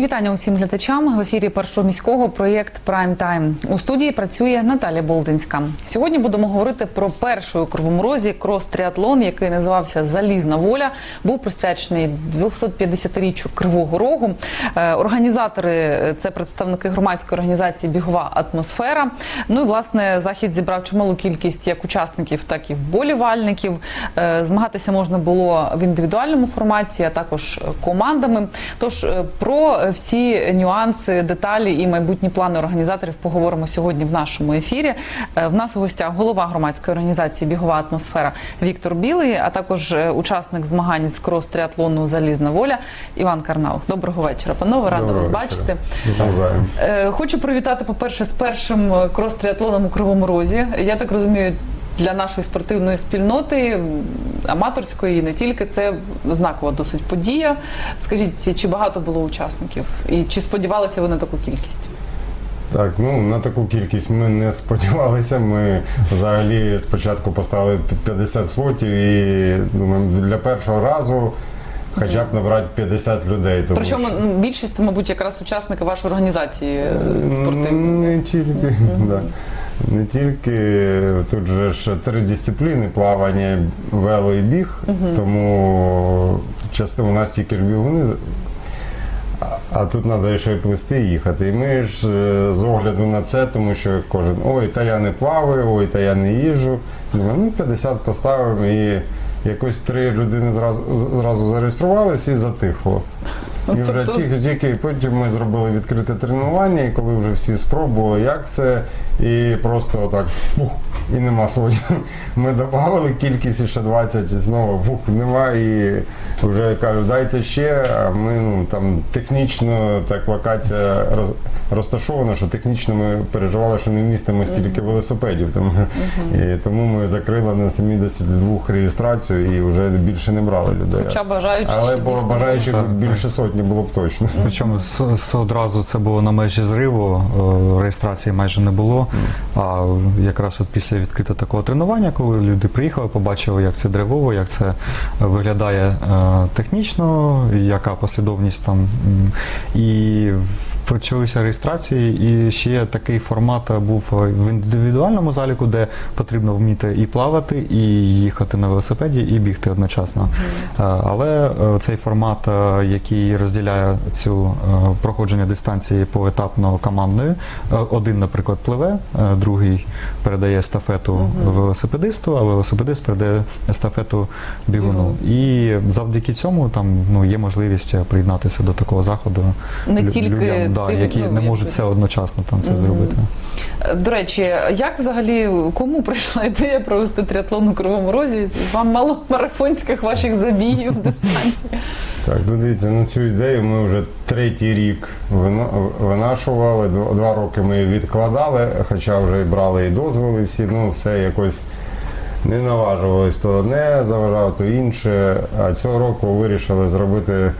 Вітання усім глядачам в ефірі першого міського проєкт Прайм Тайм. У студії працює Наталя Болдинська. Сьогодні будемо говорити про перший у Кривому крос-тріатлон, який називався Залізна воля. Був присвячений 250-річчю Кривого Рогу. Е, Організатори це представники громадської організації Бігова атмосфера. Ну і власне захід зібрав чималу кількість як учасників, так і вболівальників. Е, Змагатися можна було в індивідуальному форматі, а також командами. Тож е, про всі нюанси, деталі і майбутні плани організаторів поговоримо сьогодні в нашому ефірі. Е, В нас у гостях голова громадської організації Бігова атмосфера Віктор Білий, а також е, учасник змагань з крос-тріатлону Залізна воля Іван Карнаух. Доброго вечора, панове, рада вас бачити. Е, Хочу привітати, по-перше, з першим крос-тріатлоном у Кривому Розі. Я так розумію, для нашої спортивної спільноти, аматорської, не тільки це знакова досить подія. Скажіть, чи багато було учасників? І чи сподівалися ви на таку кількість? Так, ну на таку кількість ми не сподівалися. Ми взагалі спочатку поставили 50 слотів і думаємо, для першого разу хоча б набрати 50 людей. Тому Причому що- більшість це, мабуть, якраз учасники вашої організації е, спортивної. Не тільки, да. Не тільки тут же ж три дисципліни плавання, вело і біг, тому часто у нас тільки ж бігуни. а- тут треба ще й плисти і їхати. І ми ж е, з огляду на це, тому що кожен ой, та я не плаваю, ой, та я не їжджу. Думаю, ну 50 поставимо і якось три людини зразу зразу зареєструвалися і затихло. І вже Тобто- тільки, тільки потім ми зробили відкрите тренування, і коли вже всі спробували, як це, і просто отак фух, і нема слотів. Ми додали кількість і ще 20, і знову фух, нема, і вже кажуть, дайте ще. А ми ну там технічно так локація роз, розташована, що технічно ми переживали, що не вмістимо стільки велосипедів. Тому, і тому ми закрили на 72 реєстрацію і вже більше не брали людей. Хоча бажаючи, Але що бо дійсно бажаючих більше сотні було б точно. Причому с- с- одразу це було на межі зриву, е, реєстрації майже не було. А якраз от після відкритого такого тренування, коли люди приїхали, побачили, як це древово, як це виглядає е, технічно, яка послідовність там. І почалися реєстрації, і ще такий формат був в індивідуальному заліку, де потрібно вміти і плавати, і їхати на велосипеді, і бігти одночасно. Е, Але е, цей формат, е, який розділяє цю е, проходження дистанції поетапно командною, е, один, наприклад, пливе, е, другий передає естафету велосипедисту, а велосипедист передає естафету бігуну. І завдяки цьому там ну є можливість приєднатися до такого заходу Не лю- тільки людям, да, ти, які ну, не можуть все одночасно там це зробити. До речі, як взагалі кому прийшла ідея провести тріатлон у Кривому Розі? Вам мало марафонських ваших забігів дистанції? Так, ну дивіться, на цю ідею ми вже третій рік винашували. Два роки ми відкладали, хоча вже і брали і дозволи всі, ну все якось не наважувалось то одне заважало, то інше. А цього року вирішили зробити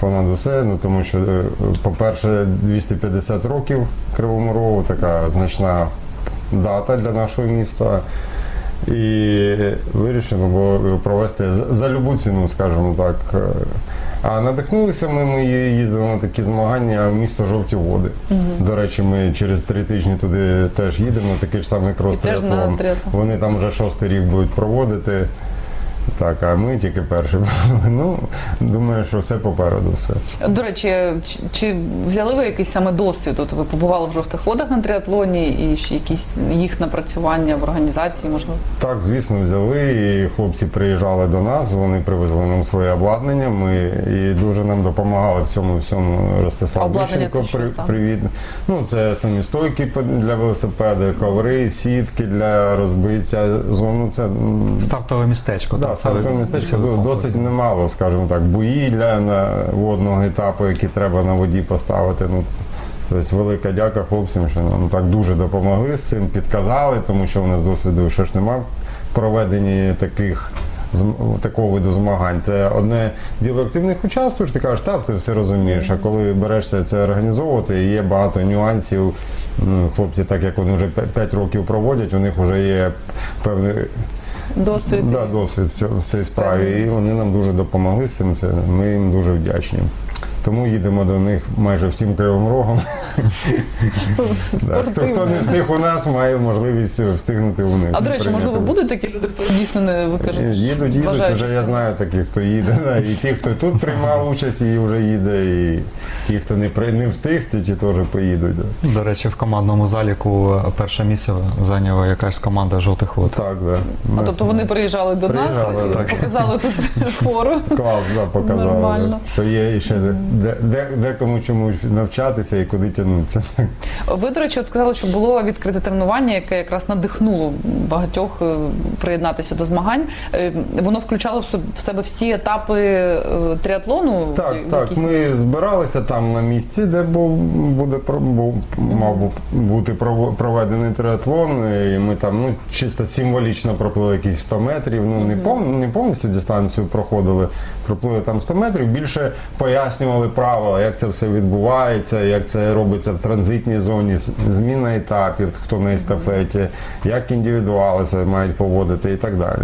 понад усе, ну тому що, е, по-перше, 250 років Кривому Рогу, така значна дата для нашого міста. І вирішено було провести за- любу ціну, скажімо так. А надихнулися ми, ми їздили на такі змагання в місто Жовті Води. До речі, ми через три тижні туди теж їдемо на такий ж самий крос триатлон. Вони там вже шостий рік будуть проводити. Так, а ми тільки перші. Ну, думаю, що все попереду все. До речі, чи, чи взяли ви якийсь саме досвід? От ви побували в жовтих водах на тріатлоні і ще якісь їх напрацювання в організації, можливо? Так, звісно, взяли, і хлопці приїжджали до нас, вони привезли нам своє обладнання. Ми і дуже нам допомагали в цьому всьому Ростислав що саме? привіт. Ну, це самі стойки по- для велосипеда, коври, сітки для розбиття зону. Це Стартове містечко. Да, так, саме це містечко було досить немало, скажімо так, бої для водного етапу, які треба на воді поставити. Ну, тобто велика дяка хлопцям, що нам так дуже допомогли з цим, підказали, тому що у нас досвіду ще ж немає проведенні таких. Такого виду змагань. Це одне діло активних участвуєш, ти кажеш, так, ти все розумієш. А коли берешся це організовувати, є багато нюансів. Ну, хлопці, так як вони вже 5 років проводять, у них вже є певний Досвід. Да, досвід в цій справі. І вони нам дуже допомогли з цим. Це ми їм дуже вдячні. Тому їдемо до них майже всім кривим рогом. Хто, хто не встиг у нас, має можливість встигнути у них. А до речі, можливо, будуть такі люди, хто дійсно не ви кажете, Їдуть, їдуть, вже я знаю таких, хто їде. Да, і ті, хто тут приймав участь, і вже їде, і ті, хто не, при- не встиг, ті, ті теж поїдуть. Да. До речі, в командному заліку перше місце зайняла якась команда жовтих вод. Так, да. А тобто вони приїжджали до Приїжджали, нас і так. показали тут фору. Клас, да, показали, Нормально. що є і ще де, де, де, кому чомусь навчатися і куди тягнутися. Ви, до речі, от сказали, що було відкрите тренування, яке якраз надихнуло багатьох е, приєднатися до змагань. Е, Воно включало в себе всі етапи е, триатлону. Так, в так. Ми збиралися там на місці, де був буде був, мав бу- бути проведений триатлон. І ми там ну чисто символічно проплили якісь 100 метрів. Ну не пов, не повністю дистанцію проходили. Проплили там 100 метрів. Більше пояснювали правила, як це все відбувається, як це робиться в транзитній зоні, зміна етапів, хто на естафеті, як індивідуали це мають поводити і так далі.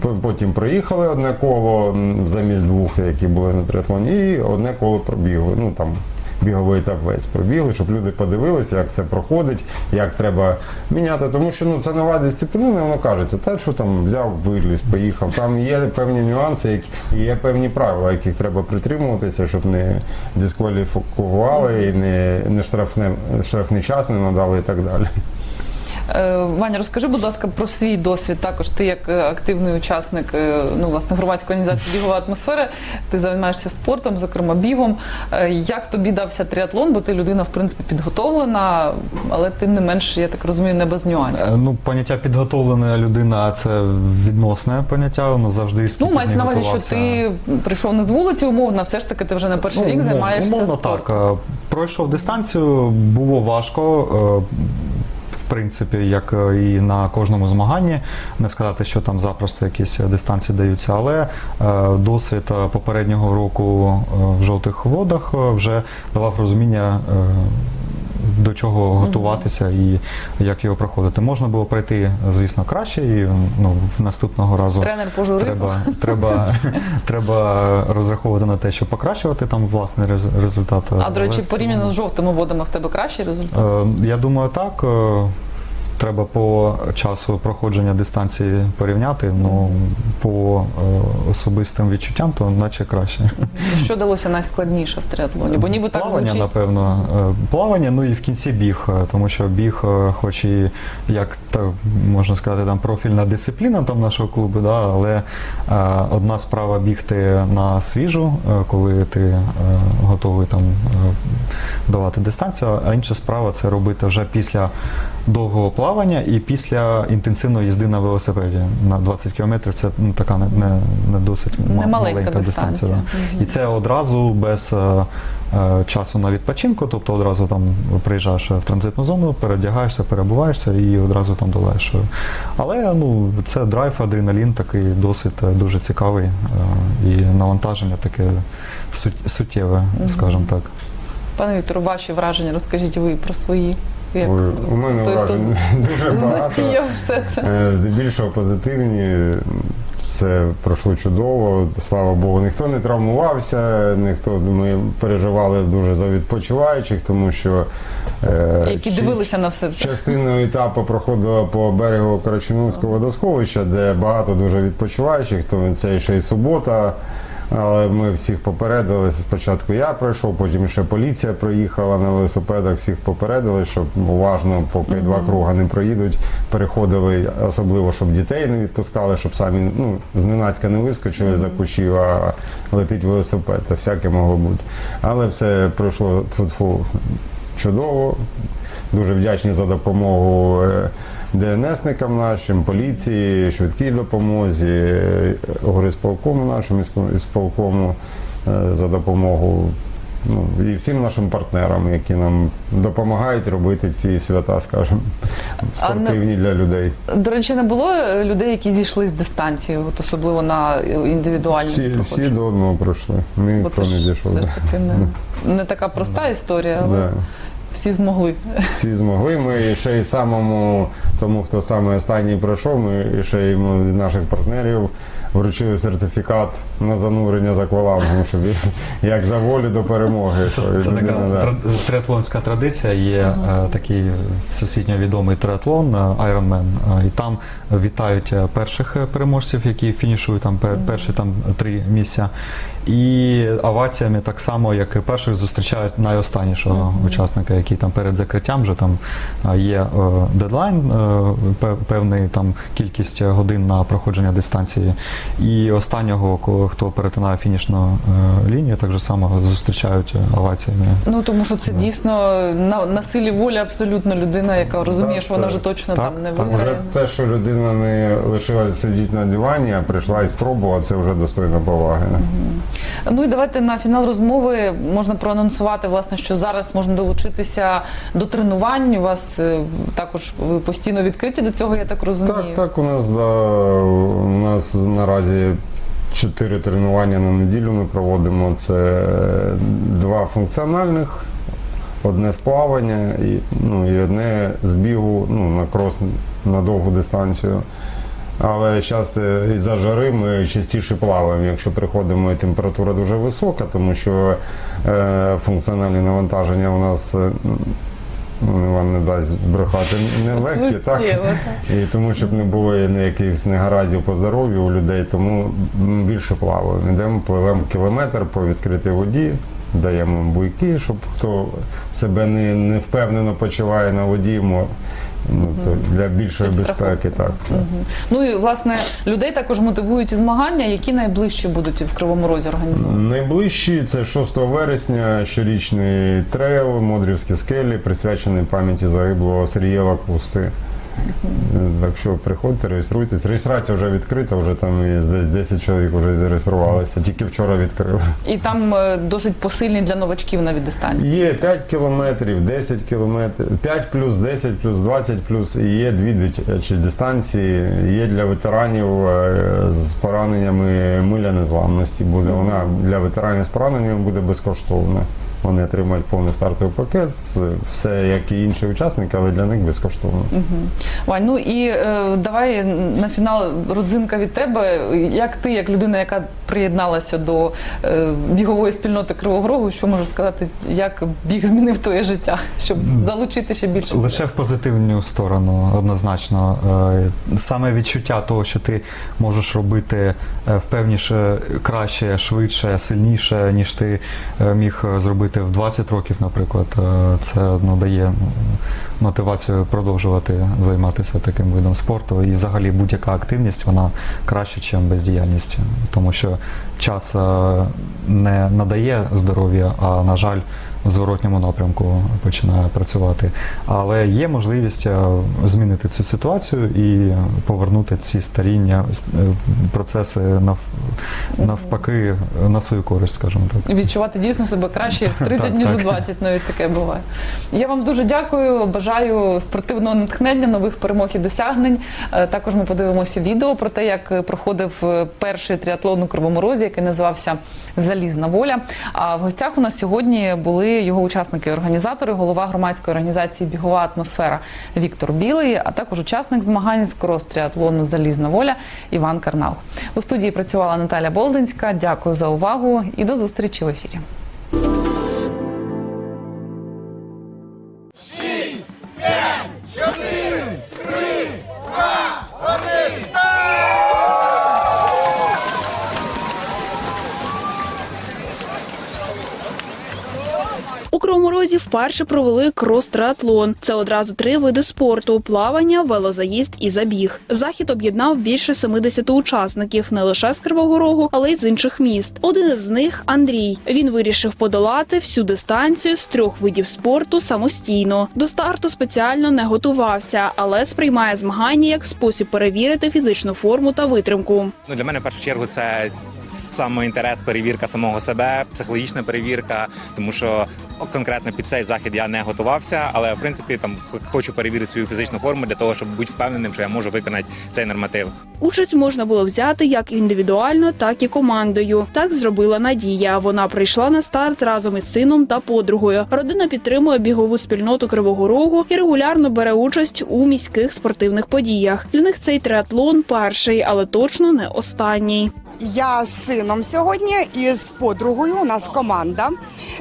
По- Потім проїхали одне коло замість двох, які були на триатлоні, і одне коло пробігли. Ну там біговий етап весь пробігли, щоб люди подивилися, як це проходить, як треба міняти. Тому що ну це нова дисципліна, воно кажеться, те, що там взяв, виліз, поїхав. Там є певні нюанси, які є певні правила, яких треба притримуватися, щоб не дискваліфікували і не, не штрафне, штрафний час не надали і так далі. Е, Ваня, розкажи, будь ласка, про свій досвід. Також ти як е, активний учасник е, ну, власне, громадської організації бігова атмосфера, ти займаєшся спортом, зокрема бігом. Як тобі дався триатлон? Бо ти людина, в принципі, підготовлена, але тим не менш, я так розумію, не без нюансів. Ну, поняття підготовлена людина це відносне поняття, воно завжди Ну, мається на увазі, що ти прийшов не з вулиці, умовно, а все ж таки ти вже не перший Ну, рік умов- займаєшся умовно спортом. так. Пройшов дистанцію, було важко. Е, В принципі, як е, і на кожному змаганні, не сказати, що там запросто якісь дистанції даються, але е, досвід е, попереднього року е, в жовтих водах е, вже давав розуміння. До чого готуватися і як його проходити. Можна було пройти, звісно, краще, і ну, в наступного разу Тренер пожурив. Треба, треба, треба розраховувати на те, щоб покращувати там власний рез- результат. А до речі, порівняно з жовтими водами в тебе кращий результат? е, я думаю, так. е, Треба по часу проходження дистанції порівняти, ну по е, особистим відчуттям, то наче краще. Що далося найскладніше в триатлоні? Бо ніби так плавання, звучить. напевно, е, плавання, ну і в кінці біг, е, тому що біг, хоч і як так можна сказати, там профільна дисципліна там нашого клубу, да, але одна справа бігти на свіжу, коли ти готовий там давати дистанцію, а інша справа це робити вже після довгого плавання і після інтенсивної їзди на велосипеді на 20 кілометрів. Це ну, така не, не, не досить ма- Немаленька дистанція. да. І це одразу без е, е, часу на відпочинку, тобто одразу там приїжджаєш в транзитну зону, перевдягаєшся, перебуваєшся і одразу там долаєш. Але ну, це драйв, адреналін такий досить е, дуже цікавий е, і навантаження таке сут- суттєве, скажімо так. Пане Віктору, ваші враження розкажіть ви про свої. Як Ой, у мене той, хто дуже багато. затіяв все це. Е, Здебільшого позитивні. Все пройшло чудово. Слава Богу, ніхто не травмувався, ніхто ми переживали дуже за відпочиваючих, тому що е, Які дивилися на все це. частину етапу проходила по берегу Карачуновського водосховища, де багато дуже відпочиваючих, то це ще й субота. Але ми всіх попередили. Спочатку я пройшов, потім ще поліція проїхала на велосипедах, всіх попередили, щоб уважно, поки два круга не проїдуть, переходили, особливо, щоб дітей не відпускали, щоб самі ну, зненацька не вискочили за кущів, а летить велосипед. Це всяке могло бути. Але все пройшло тьфу-тьфу, чудово. Дуже вдячні за допомогу е, ДНСникам нашим, поліції, швидкій допомозі, е, горисполкому нашому ісполкому е, за допомогу. Ну, і всім нашим партнерам, які нам допомагають робити ці свята, скажімо, спортивні для людей. До речі, не було е, людей, які зійшли з дистанції, от особливо на індивідуальному Всі, всі до одного пройшли. Ніхто не зійшов. все ж таки не, не така проста історія, але Да. Всі змогли. Всі змогли. Ми ще й самому тому, хто саме останній пройшов, ми ще й від наших партнерів вручили сертифікат на занурення з аквалангом, щоб як за волю до перемоги. Це, це така да. триатлонська традиція. Є е, такий всесвітньо відомий триатлон е, Ironman, е, і там вітають перших переможців, які фінішують там перші там три місця. І оваціями так само, як і перших, зустрічають найостаннішого учасника, який там перед закриттям вже там є е, дедлайн, е, певний там кількість годин на проходження дистанції. І останнього, ко- хто перетинає фінішну е, лінію, так же само зустрічають е, оваціями. Ну тому що це дійсно на, на силі волі абсолютно людина, яка розуміє, Так, що вона вже точно так, там не так. виграє. Уже те, що людина не лишилася сидіти на дивані, а прийшла і спробувала, це вже достойно поваги. Ну і давайте на фінал розмови можна проанонсувати, власне, що зараз можна долучитися до тренувань. У вас е, також ви постійно відкриті до цього, я так розумію. Так, так, у нас, да, у нас наразі чотири тренування на неділю ми проводимо. Це два функціональних, одне з плавання і, ну, і одне з бігу ну, на крос на довгу дистанцію. Але зараз із-за жари ми частіше плаваємо, якщо приходимо і температура дуже висока, тому що е, функціональні навантаження у нас ну, вам не дасть брехати не легкі, так? Суттєво, так. І тому, щоб не було ніяких негараздів по здоров'ю у людей, тому більше плаваємо. Йдемо, пливемо кілометр по відкритій воді, даємо буйки, щоб хто себе не, не впевнено почуває на воді, ну, то для більшої безпеки. Так. Ну і власне людей також мотивують і змагання, які найближчі будуть в Кривому Розі організовані. Найближчі це 6 вересня щорічний трейл Модрівські скелі, присвячений пам'яті загиблого Сергія Лакусти. Так що приходьте, реєструйтесь. Реєстрація вже відкрита, вже там десь 10 чоловік вже зареєструвалися. Тільки вчора відкрили. І там е, досить посильні для новачків навіть дистанції. Є 5 кілометрів, 10 кілометрів, 5 плюс, 10 плюс, 20 плюс, і є дві дитячі дистанції. Є для ветеранів е, з пораненнями миля незламності. Буде вона для ветеранів з пораненнями буде безкоштовна. Вони отримають повний стартовий пакет, це все як і інші учасники, але для них безкоштовно. Вань, ну і е, давай на фінал родзинка від тебе. Як ти, як людина, яка приєдналася до е, бігової спільноти Кривого Рогу, що можеш сказати, як біг змінив твоє життя, щоб залучити ще більше? людей? Лише в позитивну сторону, однозначно. Е, Саме відчуття того, що ти можеш робити е, впевніше, краще, швидше, сильніше, ніж ти е, міг е, зробити в 20 років, наприклад, е, це ну, дає мотивацію продовжувати займатися таким видом спорту. І взагалі будь-яка активність вона краще, ніж бездіяльність, тому що час е, не надає здоров'я, а на жаль, в зворотньому напрямку починає працювати. Але є можливість е, змінити цю ситуацію і повернути ці старіння е, процеси нав, навпаки на свою користь, скажімо так. Відчувати дійсно себе краще в 30, ніж у так. 20, навіть таке буває. Я вам дуже дякую. Бажаю спортивного натхнення, нових перемог і досягнень. Е, Також ми подивимося відео про те, як проходив перший тріатлон у Кривому Розі, який називався Залізна воля. А в гостях у нас сьогодні були його учасники і організатори, голова громадської організації Бігова атмосфера Віктор Білий, а також учасник змагань з кростріатлону Залізна воля Іван Карнау. У студії працювала Наталя Болдинська. Дякую за увагу і до зустрічі в ефірі. Кривому Розі вперше провели крос-триатлон. Це одразу три види спорту: плавання, велозаїзд і забіг. Захід об'єднав більше 70 учасників не лише з Кривого Рогу, але й з інших міст. Один із них Андрій. Він вирішив подолати всю дистанцію з трьох видів спорту самостійно. До старту спеціально не готувався, але сприймає змагання як спосіб перевірити фізичну форму та витримку. Ну, для мене в першу чергу це самоінтерес, перевірка самого себе, психологічна перевірка, тому що конкретно під цей захід я не готувався, але в принципі там хочу перевірити свою фізичну форму для того, щоб бути впевненим, що я можу виконати цей норматив. Участь можна було взяти як індивідуально, так і командою. Так зробила Надія. Вона прийшла на старт разом із сином та подругою. Родина підтримує бігову спільноту Кривого Рогу і регулярно бере участь у міських спортивних подіях. Для них цей триатлон перший, але точно не останній. Я з сином сьогодні і з подругою. У нас команда.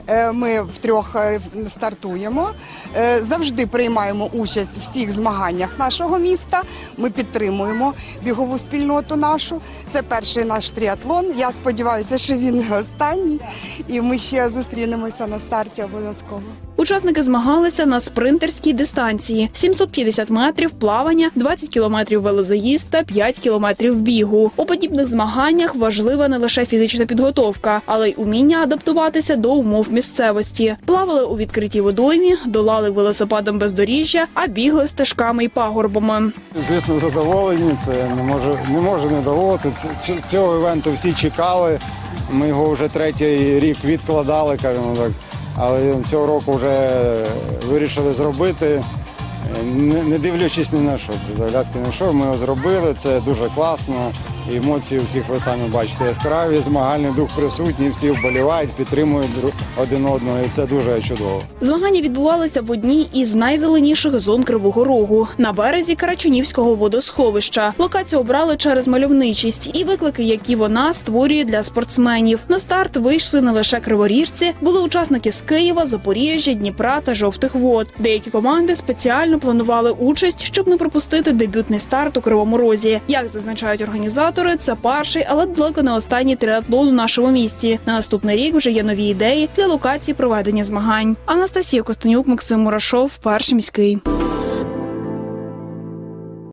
Е, Ми втрьох е, стартуємо. Е, Завжди приймаємо участь в всіх змаганнях нашого міста. Ми підтримуємо бігову спільноту нашу. Це перший наш тріатлон. Я сподіваюся, що він останній, і ми ще зустрінемося на старті обов'язково. Учасники змагалися на спринтерській дистанції: 750 метрів плавання, 20 кілометрів велозаїзд та 5 кілометрів бігу. У подібних змаганнях важлива не лише фізична підготовка, але й уміння адаптуватися до умов місцевості. Плавали у відкритій водоймі, долали велосипедом бездоріжжя, а бігли стежками й пагорбами. Звісно, задоволені. Це не може не може не доводити. Цього івенту всі чекали. Ми його вже третій рік відкладали, кажемо так. Але цього року вже вирішили зробити. Не, не дивлячись ні на що, заглядки на що, ми його зробили. Це дуже класно. Емоції всіх ви самі бачите яскраві, змагальний дух присутній, всі вболівають, підтримують один одного, і це дуже чудово. Змагання відбувалися в одній із найзеленіших зон Кривого Рогу на березі Карачунівського водосховища. Локацію обрали через мальовничість і виклики, які вона створює для спортсменів. На старт вийшли не лише криворіжці, були учасники з Києва, Запоріжжя, Дніпра та жовтих вод. Деякі команди спеціально планували участь, щоб не пропустити дебютний старт у Кривому Розі. Як зазначають організатори, це перший, але далеко не останній триатлон у нашому місті. На наступний рік вже є нові ідеї для локації проведення змагань. Анастасія Костенюк, Максим Мурашов, перший міський.